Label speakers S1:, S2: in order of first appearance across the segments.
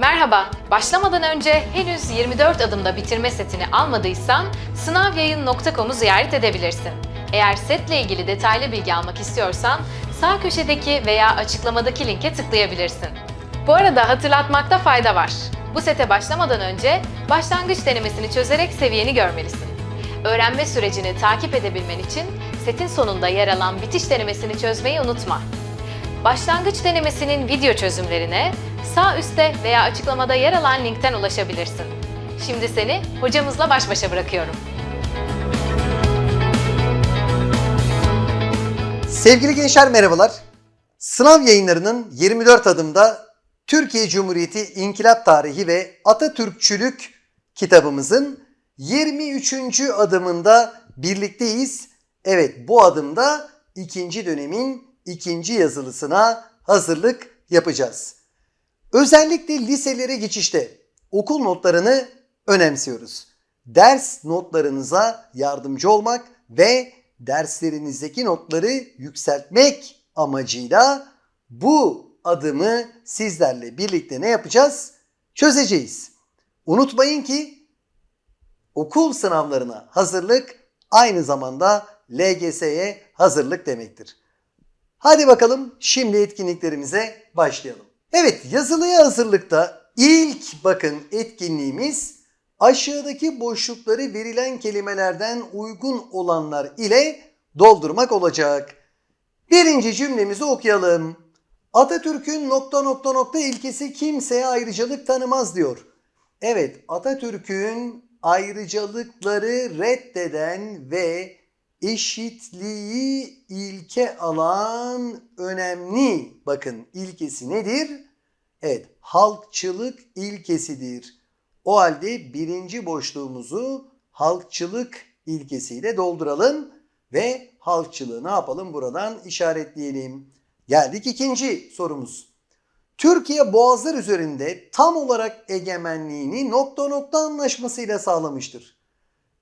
S1: Merhaba, başlamadan önce henüz 24 adımda bitirme setini almadıysan sınavyayın.com'u ziyaret edebilirsin. Eğer setle ilgili detaylı bilgi almak istiyorsan sağ köşedeki veya açıklamadaki linke tıklayabilirsin. Bu arada hatırlatmakta fayda var. Bu sete başlamadan önce başlangıç denemesini çözerek seviyeni görmelisin. Öğrenme sürecini takip edebilmen için setin sonunda yer alan bitiş denemesini çözmeyi unutma. Başlangıç denemesinin video çözümlerine sağ üstte veya açıklamada yer alan linkten ulaşabilirsin. Şimdi seni hocamızla baş başa bırakıyorum.
S2: Sevgili gençler merhabalar. Sınav yayınlarının 24 adımda Türkiye Cumhuriyeti İnkılap Tarihi ve Atatürkçülük kitabımızın 23. adımında birlikteyiz. Evet bu adımda ikinci dönemin ikinci yazılısına hazırlık yapacağız. Özellikle liselere geçişte okul notlarını önemsiyoruz. Ders notlarınıza yardımcı olmak ve derslerinizdeki notları yükseltmek amacıyla bu adımı sizlerle birlikte ne yapacağız? Çözeceğiz. Unutmayın ki okul sınavlarına hazırlık aynı zamanda LGS'ye hazırlık demektir. Hadi bakalım şimdi etkinliklerimize başlayalım. Evet yazılıya hazırlıkta ilk bakın etkinliğimiz aşağıdaki boşlukları verilen kelimelerden uygun olanlar ile doldurmak olacak. Birinci cümlemizi okuyalım. Atatürk'ün nokta nokta nokta ilkesi kimseye ayrıcalık tanımaz diyor. Evet Atatürk'ün ayrıcalıkları reddeden ve eşitliği ilke alan önemli bakın ilkesi nedir? Evet halkçılık ilkesidir. O halde birinci boşluğumuzu halkçılık ilkesiyle dolduralım ve halkçılığı ne yapalım buradan işaretleyelim. Geldik ikinci sorumuz. Türkiye boğazlar üzerinde tam olarak egemenliğini nokta nokta anlaşmasıyla sağlamıştır.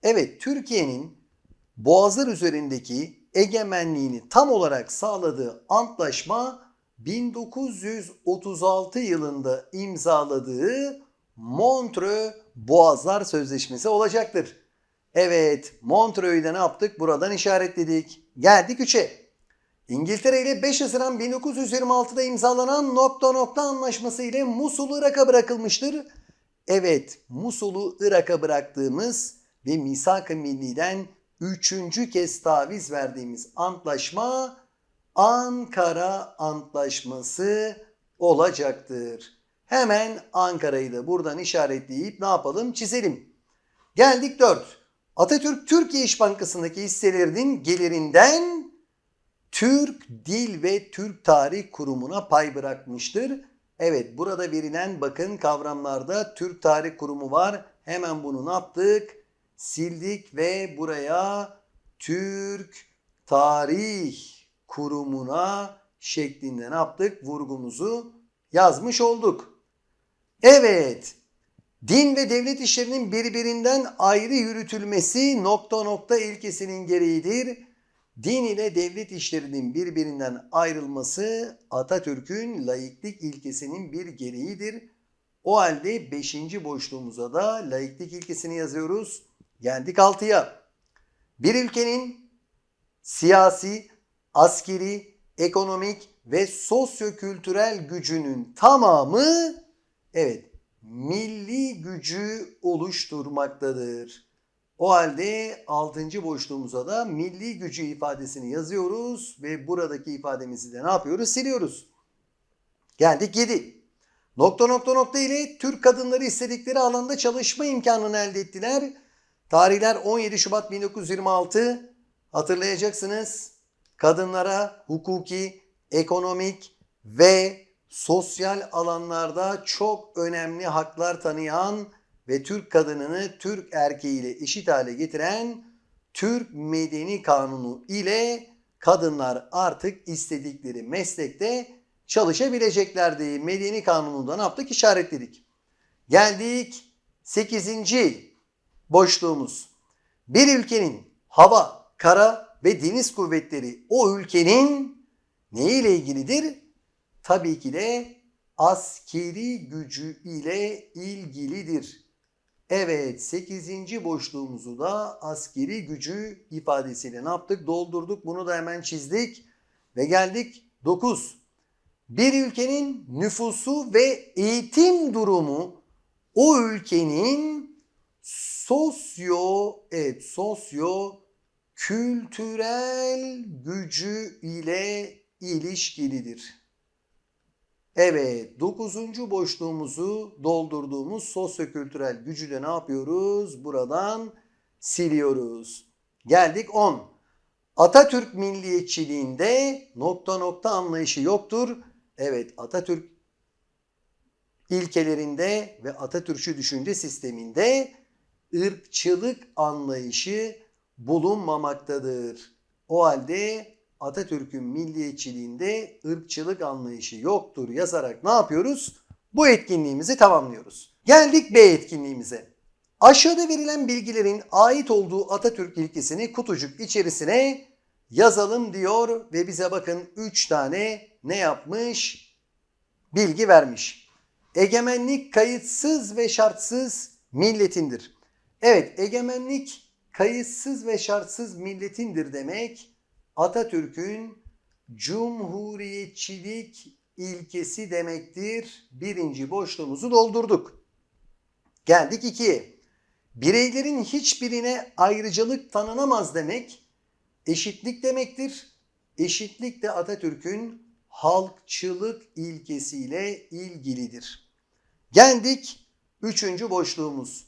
S2: Evet Türkiye'nin boğazlar üzerindeki egemenliğini tam olarak sağladığı antlaşma 1936 yılında imzaladığı Montreux Boğazlar Sözleşmesi olacaktır. Evet Montreux'u da ne yaptık? Buradan işaretledik. Geldik 3'e. İngiltere ile 5 Haziran 1926'da imzalanan nokta nokta anlaşması ile Musul Irak'a bırakılmıştır. Evet Musul'u Irak'a bıraktığımız ve Misak-ı Milli'den üçüncü kez taviz verdiğimiz antlaşma Ankara Antlaşması olacaktır. Hemen Ankara'yı da buradan işaretleyip ne yapalım çizelim. Geldik 4. Atatürk Türkiye İş Bankası'ndaki hisselerinin gelirinden Türk Dil ve Türk Tarih Kurumu'na pay bırakmıştır. Evet burada verilen bakın kavramlarda Türk Tarih Kurumu var. Hemen bunu ne yaptık? Sildik ve buraya Türk Tarih Kurumu'na şeklinde ne yaptık? Vurgumuzu yazmış olduk. Evet. Din ve devlet işlerinin birbirinden ayrı yürütülmesi nokta nokta ilkesinin gereğidir. Din ile devlet işlerinin birbirinden ayrılması Atatürk'ün laiklik ilkesinin bir gereğidir. O halde 5. boşluğumuza da laiklik ilkesini yazıyoruz. Geldik 6'ya. Bir ülkenin siyasi, askeri, ekonomik ve sosyokültürel gücünün tamamı evet milli gücü oluşturmaktadır. O halde 6. boşluğumuza da milli gücü ifadesini yazıyoruz ve buradaki ifademizi de ne yapıyoruz? Siliyoruz. Geldik 7. Nokta nokta nokta ile Türk kadınları istedikleri alanda çalışma imkanını elde ettiler. Tarihler 17 Şubat 1926. Hatırlayacaksınız. Kadınlara hukuki, ekonomik ve sosyal alanlarda çok önemli haklar tanıyan ve Türk kadınını Türk erkeğiyle eşit hale getiren Türk Medeni Kanunu ile kadınlar artık istedikleri meslekte çalışabileceklerdi. Medeni Kanunu'nda ne yaptık? İşaretledik. Geldik 8. boşluğumuz. Bir ülkenin hava, kara ve deniz kuvvetleri o ülkenin ne ile ilgilidir? Tabii ki de askeri gücü ile ilgilidir. Evet 8. boşluğumuzu da askeri gücü ifadesiyle ne yaptık? Doldurduk. Bunu da hemen çizdik. Ve geldik 9. Bir ülkenin nüfusu ve eğitim durumu o ülkenin sosyo evet sosyo kültürel gücü ile ilişkilidir. Evet, dokuzuncu boşluğumuzu doldurduğumuz sosyokültürel gücü de ne yapıyoruz? Buradan siliyoruz. Geldik 10. Atatürk milliyetçiliğinde nokta nokta anlayışı yoktur. Evet, Atatürk ilkelerinde ve Atatürkçü düşünce sisteminde ırkçılık anlayışı bulunmamaktadır. O halde Atatürk'ün milliyetçiliğinde ırkçılık anlayışı yoktur yazarak ne yapıyoruz? Bu etkinliğimizi tamamlıyoruz. Geldik B etkinliğimize. Aşağıda verilen bilgilerin ait olduğu Atatürk ilkesini kutucuk içerisine yazalım diyor ve bize bakın 3 tane ne yapmış? Bilgi vermiş. Egemenlik kayıtsız ve şartsız milletindir. Evet, egemenlik kayıtsız ve şartsız milletindir demek Atatürk'ün cumhuriyetçilik ilkesi demektir. Birinci boşluğumuzu doldurduk. Geldik ikiye. Bireylerin hiçbirine ayrıcalık tanınamaz demek eşitlik demektir. Eşitlik de Atatürk'ün halkçılık ilkesiyle ilgilidir. Geldik üçüncü boşluğumuz.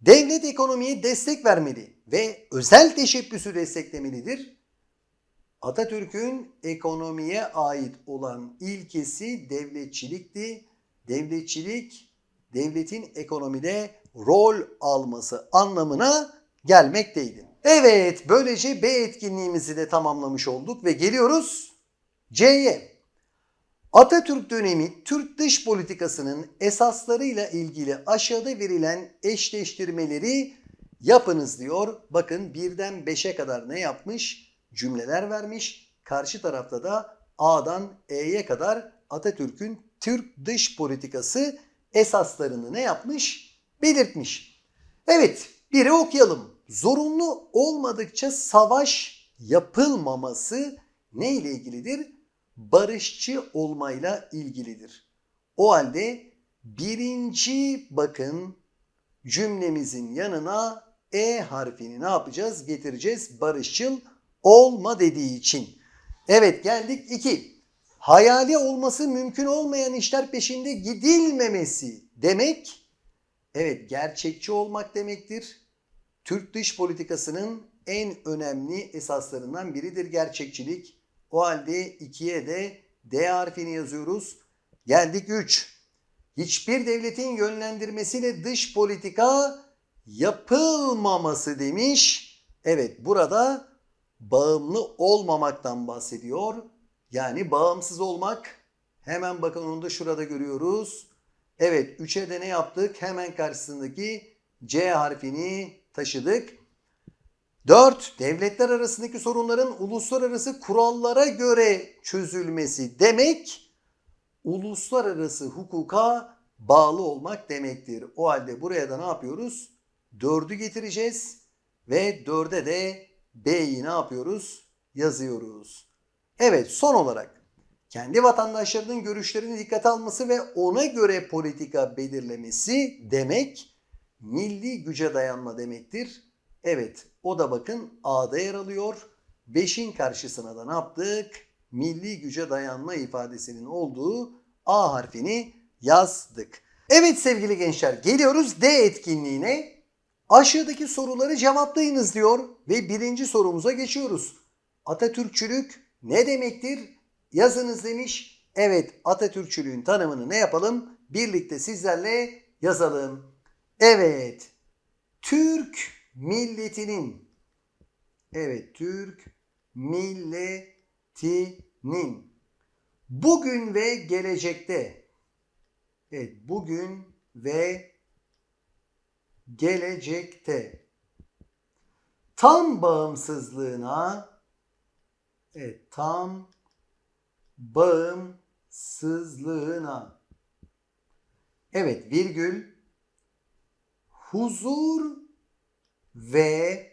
S2: Devlet ekonomiye destek vermeli ve özel teşebbüsü desteklemelidir. Atatürk'ün ekonomiye ait olan ilkesi devletçilikti. Devletçilik devletin ekonomide rol alması anlamına gelmekteydi. Evet böylece B etkinliğimizi de tamamlamış olduk ve geliyoruz C'ye. Atatürk dönemi Türk dış politikasının esaslarıyla ilgili aşağıda verilen eşleştirmeleri yapınız diyor. Bakın birden 5'e kadar ne yapmış? Cümleler vermiş. Karşı tarafta da A'dan E'ye kadar Atatürk'ün Türk dış politikası esaslarını ne yapmış? Belirtmiş. Evet, biri okuyalım. Zorunlu olmadıkça savaş yapılmaması ne ile ilgilidir? Barışçı olmayla ilgilidir. O halde birinci bakın cümlemizin yanına E harfini ne yapacağız? Getireceğiz barışçıl olma dediği için. Evet geldik 2. Hayali olması mümkün olmayan işler peşinde gidilmemesi demek evet gerçekçi olmak demektir. Türk dış politikasının en önemli esaslarından biridir gerçekçilik. O halde 2'ye de D harfini yazıyoruz. Geldik 3. Hiçbir devletin yönlendirmesiyle dış politika yapılmaması demiş. Evet burada bağımlı olmamaktan bahsediyor. Yani bağımsız olmak. Hemen bakın onu da şurada görüyoruz. Evet 3'e de ne yaptık? Hemen karşısındaki C harfini taşıdık. 4. Devletler arasındaki sorunların uluslararası kurallara göre çözülmesi demek uluslararası hukuka bağlı olmak demektir. O halde buraya da ne yapıyoruz? 4'ü getireceğiz ve 4'e de B'yi ne yapıyoruz? Yazıyoruz. Evet son olarak kendi vatandaşlarının görüşlerini dikkate alması ve ona göre politika belirlemesi demek milli güce dayanma demektir. Evet o da bakın A'da yer alıyor. 5'in karşısına da ne yaptık? Milli güce dayanma ifadesinin olduğu A harfini yazdık. Evet sevgili gençler geliyoruz D etkinliğine. Aşağıdaki soruları cevaplayınız diyor ve birinci sorumuza geçiyoruz. Atatürkçülük ne demektir? Yazınız demiş. Evet Atatürkçülüğün tanımını ne yapalım? Birlikte sizlerle yazalım. Evet. Türk milletinin evet Türk milletinin bugün ve gelecekte evet bugün ve gelecekte tam bağımsızlığına evet tam bağımsızlığına Evet virgül huzur ve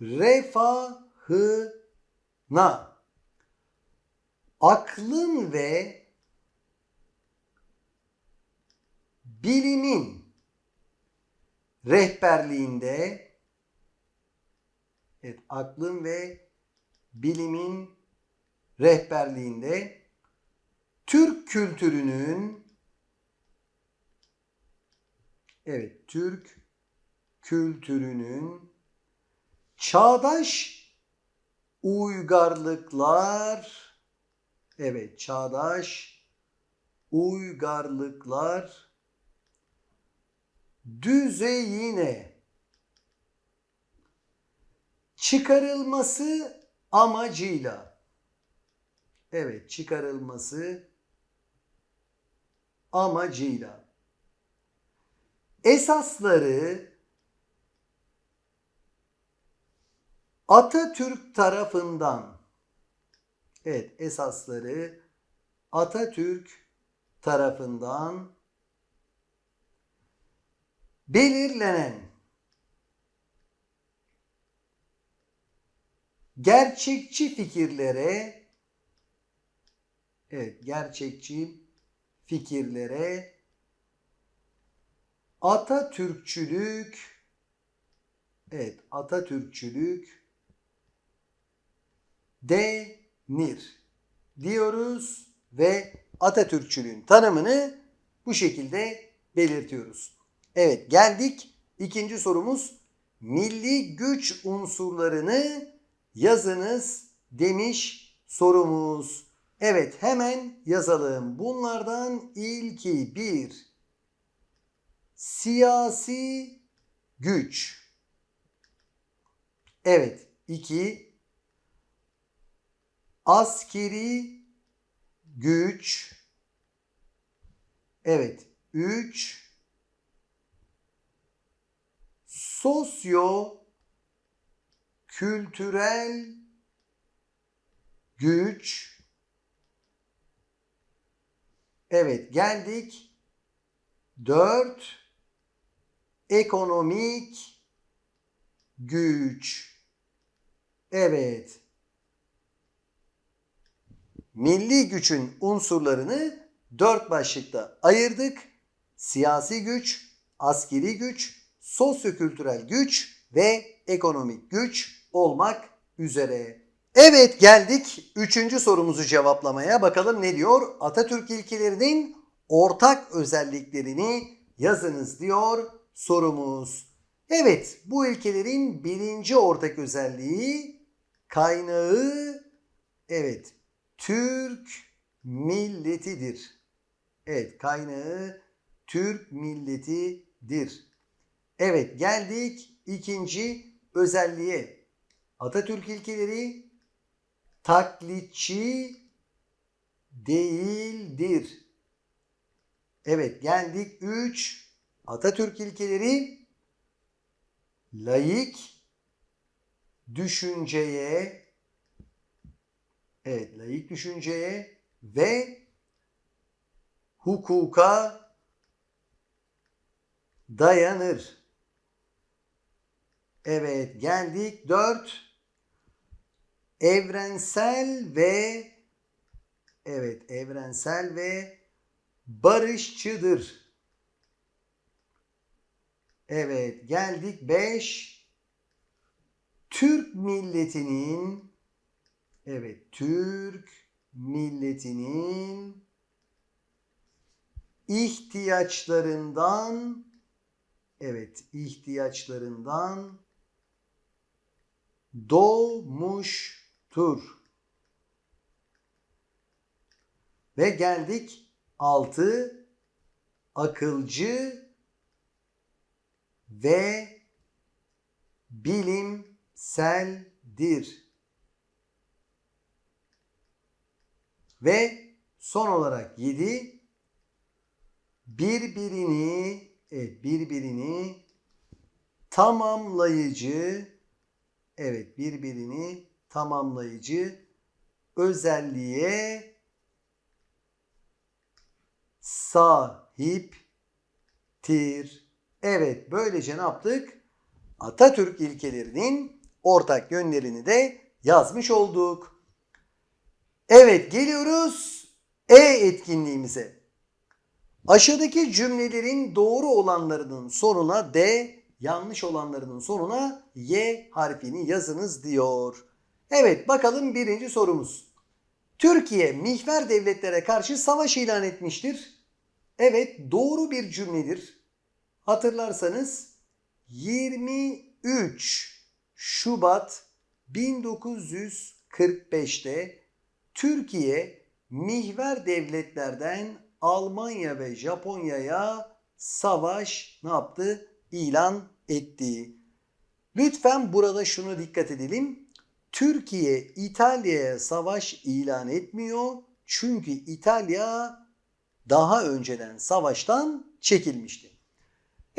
S2: refahına. Aklın ve bilimin rehberliğinde evet aklın ve bilimin rehberliğinde Türk kültürünün evet Türk kültürünün çağdaş uygarlıklar evet çağdaş uygarlıklar düzeyine çıkarılması amacıyla evet çıkarılması amacıyla esasları Atatürk tarafından. Evet esasları Atatürk tarafından belirlenen gerçekçi fikirlere evet gerçekçi fikirlere Atatürkçülük evet Atatürkçülük denir diyoruz ve Atatürkçülüğün tanımını bu şekilde belirtiyoruz. Evet geldik ikinci sorumuz milli güç unsurlarını yazınız demiş sorumuz. Evet hemen yazalım. Bunlardan ilki bir siyasi güç. Evet iki askeri güç. Evet üç sosyo kültürel güç. Evet geldik. 4 ekonomik güç. Evet. Milli gücün unsurlarını dört başlıkta ayırdık. Siyasi güç, askeri güç, sosyokültürel güç ve ekonomik güç olmak üzere. Evet geldik üçüncü sorumuzu cevaplamaya. Bakalım ne diyor? Atatürk ilkelerinin ortak özelliklerini yazınız diyor sorumuz. Evet bu ilkelerin birinci ortak özelliği kaynağı evet Türk milletidir. Evet kaynağı Türk milletidir. Evet geldik ikinci özelliğe. Atatürk ilkeleri taklitçi değildir. Evet geldik 3 Atatürk ilkeleri laik düşünceye evet laik düşünceye ve hukuka dayanır. Evet geldik 4 evrensel ve evet evrensel ve barışçıdır. Evet geldik 5 Türk milletinin evet Türk milletinin ihtiyaçlarından evet ihtiyaçlarından doğmuştur. Ve geldik 6 akılcı ve bilimseldir. Ve son olarak 7 birbirini evet birbirini tamamlayıcı evet birbirini tamamlayıcı özelliğe sahiptir. Evet böylece ne yaptık? Atatürk ilkelerinin ortak yönlerini de yazmış olduk. Evet geliyoruz E etkinliğimize. Aşağıdaki cümlelerin doğru olanlarının sonuna D, yanlış olanlarının sonuna Y harfini yazınız diyor. Evet bakalım birinci sorumuz. Türkiye mihver devletlere karşı savaş ilan etmiştir. Evet doğru bir cümledir. Hatırlarsanız 23 Şubat 1945'te Türkiye mihver devletlerden Almanya ve Japonya'ya savaş ne yaptı? İlan etti. Lütfen burada şunu dikkat edelim. Türkiye İtalya'ya savaş ilan etmiyor. Çünkü İtalya daha önceden savaştan çekilmişti.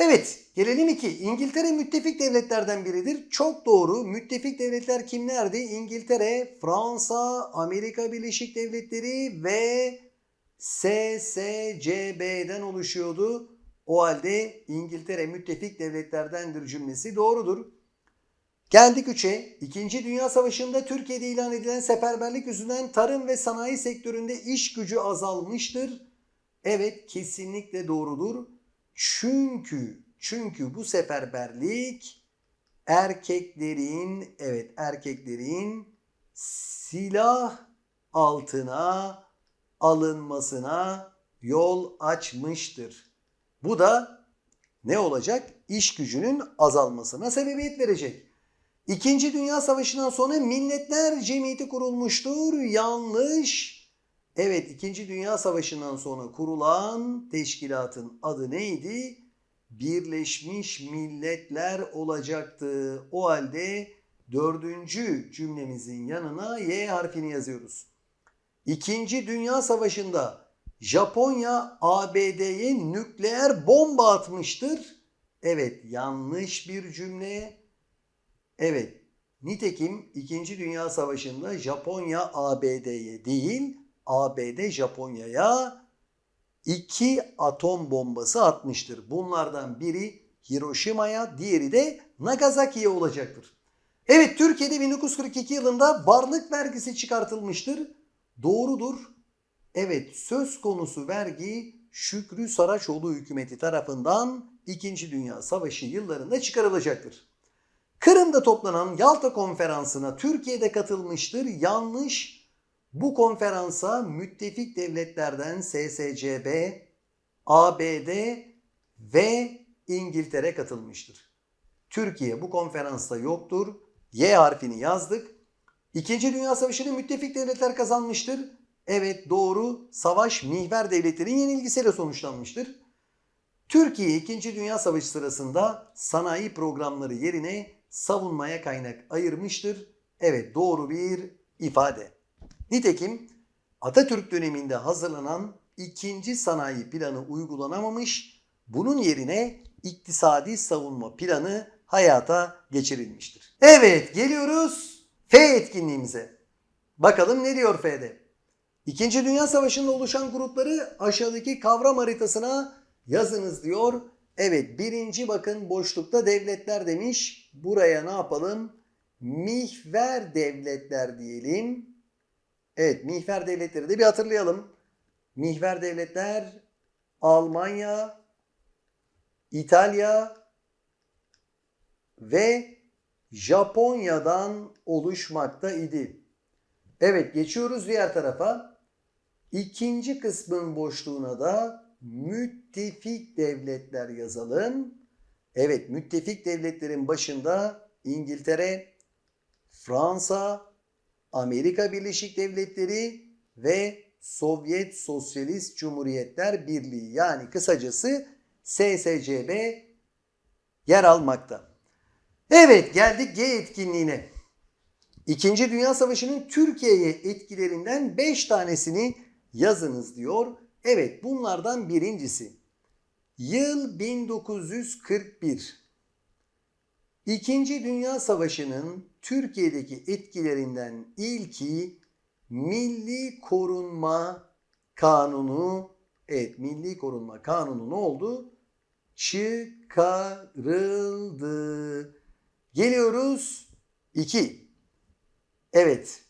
S2: Evet, gelelim iki. İngiltere müttefik devletlerden biridir. Çok doğru. Müttefik devletler kimlerdi? İngiltere, Fransa, Amerika Birleşik Devletleri ve SSCB'den oluşuyordu. O halde İngiltere müttefik devletlerdendir cümlesi doğrudur. Geldik 3'e. İkinci Dünya Savaşı'nda Türkiye'de ilan edilen seferberlik yüzünden tarım ve sanayi sektöründe iş gücü azalmıştır. Evet kesinlikle doğrudur. Çünkü çünkü bu seferberlik erkeklerin evet erkeklerin silah altına alınmasına yol açmıştır. Bu da ne olacak? İş gücünün azalmasına sebebiyet verecek. İkinci Dünya Savaşı'ndan sonra Milletler Cemiyeti kurulmuştur. Yanlış. Evet, İkinci Dünya Savaşı'ndan sonra kurulan teşkilatın adı neydi? Birleşmiş Milletler olacaktı. O halde dördüncü cümlemizin yanına Y harfini yazıyoruz. İkinci Dünya Savaşı'nda Japonya ABD'ye nükleer bomba atmıştır. Evet, yanlış bir cümle. Evet, nitekim İkinci Dünya Savaşı'nda Japonya ABD'ye değil, ABD Japonya'ya iki atom bombası atmıştır. Bunlardan biri Hiroşima'ya, diğeri de Nagasaki'ye olacaktır. Evet, Türkiye'de 1942 yılında varlık vergisi çıkartılmıştır. Doğrudur. Evet, söz konusu vergi Şükrü Saraçoğlu hükümeti tarafından 2. Dünya Savaşı yıllarında çıkarılacaktır. Kırım'da toplanan Yalta Konferansı'na Türkiye'de katılmıştır. Yanlış. Bu konferansa müttefik devletlerden SSCB, ABD ve İngiltere katılmıştır. Türkiye bu konferansta yoktur. Y harfini yazdık. İkinci Dünya Savaşı'nı müttefik devletler kazanmıştır. Evet doğru. Savaş mihver devletlerin yenilgisiyle sonuçlanmıştır. Türkiye 2. Dünya Savaşı sırasında sanayi programları yerine savunmaya kaynak ayırmıştır. Evet doğru bir ifade. Nitekim Atatürk döneminde hazırlanan ikinci sanayi planı uygulanamamış, bunun yerine iktisadi savunma planı hayata geçirilmiştir. Evet geliyoruz F etkinliğimize. Bakalım ne diyor F'de? İkinci Dünya Savaşı'nda oluşan grupları aşağıdaki kavram haritasına yazınız diyor. Evet birinci bakın boşlukta devletler demiş. Buraya ne yapalım? Mihver devletler diyelim. Evet mihver devletleri de bir hatırlayalım. Mihver devletler Almanya, İtalya ve Japonya'dan oluşmakta idi. Evet geçiyoruz diğer tarafa. İkinci kısmın boşluğuna da müttefik devletler yazalım. Evet müttefik devletlerin başında İngiltere, Fransa, Amerika Birleşik Devletleri ve Sovyet Sosyalist Cumhuriyetler Birliği yani kısacası SSCB yer almakta. Evet geldik G etkinliğine. İkinci Dünya Savaşı'nın Türkiye'ye etkilerinden 5 tanesini yazınız diyor. Evet bunlardan birincisi. Yıl 1941. İkinci Dünya Savaşı'nın Türkiye'deki etkilerinden ilki Milli Korunma Kanunu Evet Milli Korunma Kanunu ne oldu? Çıkarıldı. Geliyoruz 2. Evet.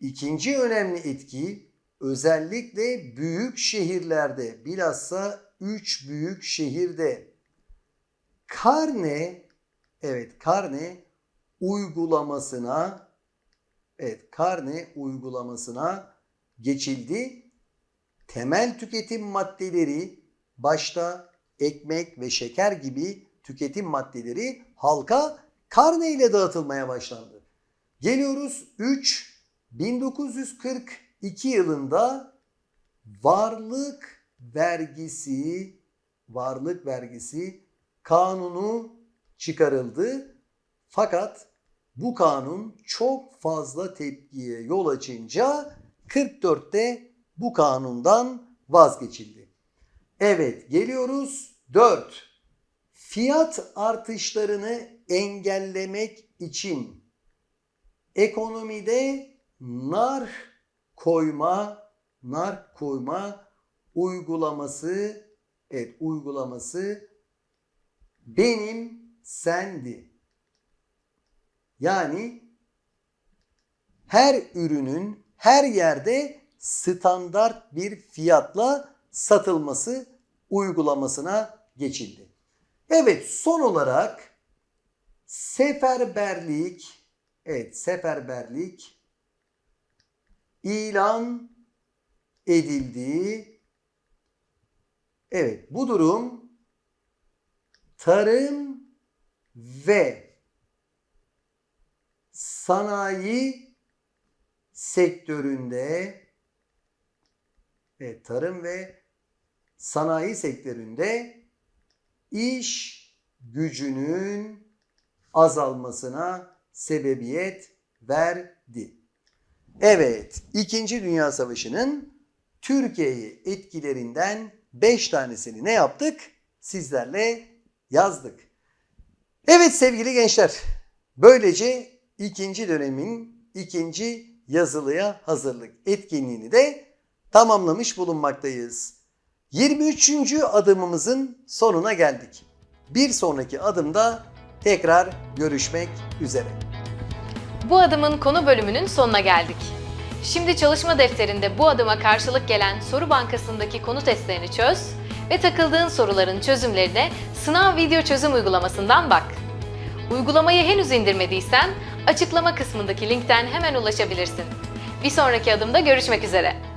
S2: ikinci önemli etki özellikle büyük şehirlerde bilhassa 3 büyük şehirde karne evet karne uygulamasına evet karne uygulamasına geçildi. Temel tüketim maddeleri başta ekmek ve şeker gibi tüketim maddeleri halka karne ile dağıtılmaya başlandı. Geliyoruz 3 1942 yılında varlık vergisi varlık vergisi kanunu çıkarıldı. Fakat bu kanun çok fazla tepkiye yol açınca 44'te bu kanundan vazgeçildi. Evet geliyoruz 4. Fiyat artışlarını engellemek için ekonomide nar koyma nar koyma uygulaması evet uygulaması benim sendi. Yani her ürünün her yerde standart bir fiyatla satılması uygulamasına geçildi. Evet son olarak seferberlik evet seferberlik ilan edildi. Evet bu durum tarım ve sanayi sektöründe evet, tarım ve sanayi sektöründe iş gücünün azalmasına sebebiyet verdi. Evet, İkinci Dünya Savaşı'nın Türkiye'yi etkilerinden 5 tanesini ne yaptık? Sizlerle yazdık. Evet sevgili gençler, böylece ikinci dönemin ikinci yazılıya hazırlık etkinliğini de tamamlamış bulunmaktayız. 23. adımımızın sonuna geldik. Bir sonraki adımda tekrar görüşmek üzere.
S1: Bu adımın konu bölümünün sonuna geldik. Şimdi çalışma defterinde bu adıma karşılık gelen soru bankasındaki konu testlerini çöz ve takıldığın soruların çözümlerine sınav video çözüm uygulamasından bak. Uygulamayı henüz indirmediysen açıklama kısmındaki linkten hemen ulaşabilirsin. Bir sonraki adımda görüşmek üzere.